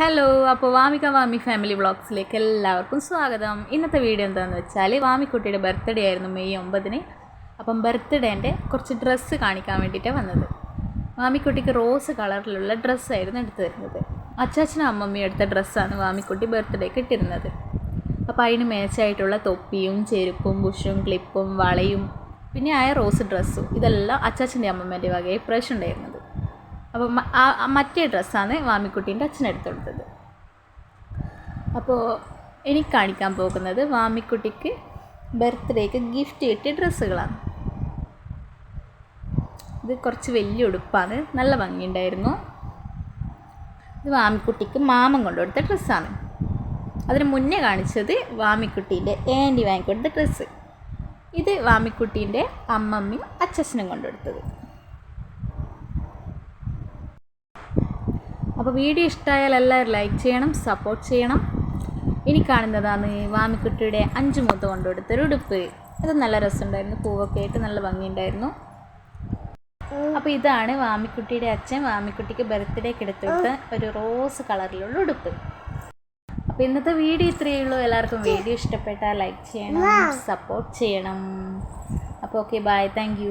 Hello അപ്പോൾ Vamika വാമി family വ്ളോഗ്സിലേക്ക് എല്ലാവർക്കും സ്വാഗതം. ഇന്നത്തെ വീഡിയോ എന്താണെന്ന് വെച്ചാൽ വാമിക്കുട്ടിയുടെ ബർത്ത്ഡേ ആയിരുന്നു മെയ് ഒമ്പതിന്. അപ്പം ബർത്ത്ഡേന്റെ കുറച്ച് ഡ്രസ്സ് കാണിക്കാൻ വേണ്ടിയിട്ടാണ് വന്നത്. വാമിക്കുട്ടിക്ക് റോസ് കളറിലുള്ള ഡ്രസ്സായിരുന്നു എടുത്തു തരുന്നത്. അച്ചാച്ചനും അമ്മമ്മയും എടുത്ത ഡ്രസ്സാണ് വാമിക്കുട്ടി ബർത്ത്ഡേക്ക് ഇട്ടിരുന്നത്. അപ്പോൾ അതിന് മേച്ചായിട്ടുള്ള തൊപ്പിയും ചെരുപ്പും ബുഷും ക്ലിപ്പും വളയും പിന്നെ ആയ റോസ് ഡ്രസ്സും ഇതെല്ലാം അച്ചാച്ചന്റെ അമ്മമ്മേന്റെ വകയെ ഫ്രഷ് ഉണ്ടായിരുന്നത്. അപ്പോൾ മറ്റേ ഡ്രസ്സാണ് വാമിക്കുട്ടീന്റെ അച്ഛനെടുത്ത് കൊടുത്തത് അപ്പോൾ എനിക്ക് കാണിക്കാൻ പോകുന്നത് വാമിക്കുട്ടിക്ക് ബർത്ത്ഡേക്ക് ഗിഫ്റ്റ് കിട്ടിയ ഡ്രസ്സുകളാണ്. ഇത് കുറച്ച് വലിയ ഉടുപ്പാണ്. നല്ല ഭംഗിയുണ്ടായിരുന്നു. ഇത് വാമിക്കുട്ടിക്ക് മാമൻ കൊണ്ടുകൊടുത്ത ഡ്രസ്സാണ്. അതിന് മുന്നേ കാണിച്ചത് വാമിക്കുട്ടീന്റെ ഏന്റി വാങ്ങിക്കൊടുത്ത ഡ്രസ്സ്. ഇത് വാമിക്കുട്ടീന്റെ അമ്മമ്മയും അച്ഛനും കൊണ്ടുകൊടുത്തത്. അപ്പോൾ വീഡിയോ ഇഷ്ടമായാൽ എല്ലാവരും ലൈക്ക് ചെയ്യണം സപ്പോർട്ട് ചെയ്യണം. ഇനി കാണുന്നതാണ് വാമിക്കുട്ടിയുടെ അഞ്ച് മൂത്ത കൊണ്ടുകൊടുത്തൊരു ഉടുപ്പ്. അത് നല്ല രസമുണ്ടായിരുന്നു പൂവൊക്കെ ആയിട്ട് നല്ല ഭംഗിയുണ്ടായിരുന്നു. അപ്പോൾ ഇതാണ് വാമിക്കുട്ടിയുടെ അച്ഛൻ. വാമിക്കുട്ടിക്ക് ബർത്ത്ഡേക്ക് എടുത്തിട്ട് ഒരു റോസ് കളറിലുള്ള ഉടുപ്പ്. അപ്പോൾ ഇന്നത്തെ വീഡിയോ ഇത്രയേ ഉള്ളൂ. എല്ലാവർക്കും വീഡിയോ ഇഷ്ടപ്പെട്ടാൽ ലൈക്ക് ചെയ്യണം സപ്പോർട്ട് ചെയ്യണം. അപ്പോൾ ഓക്കെ ബൈ താങ്ക്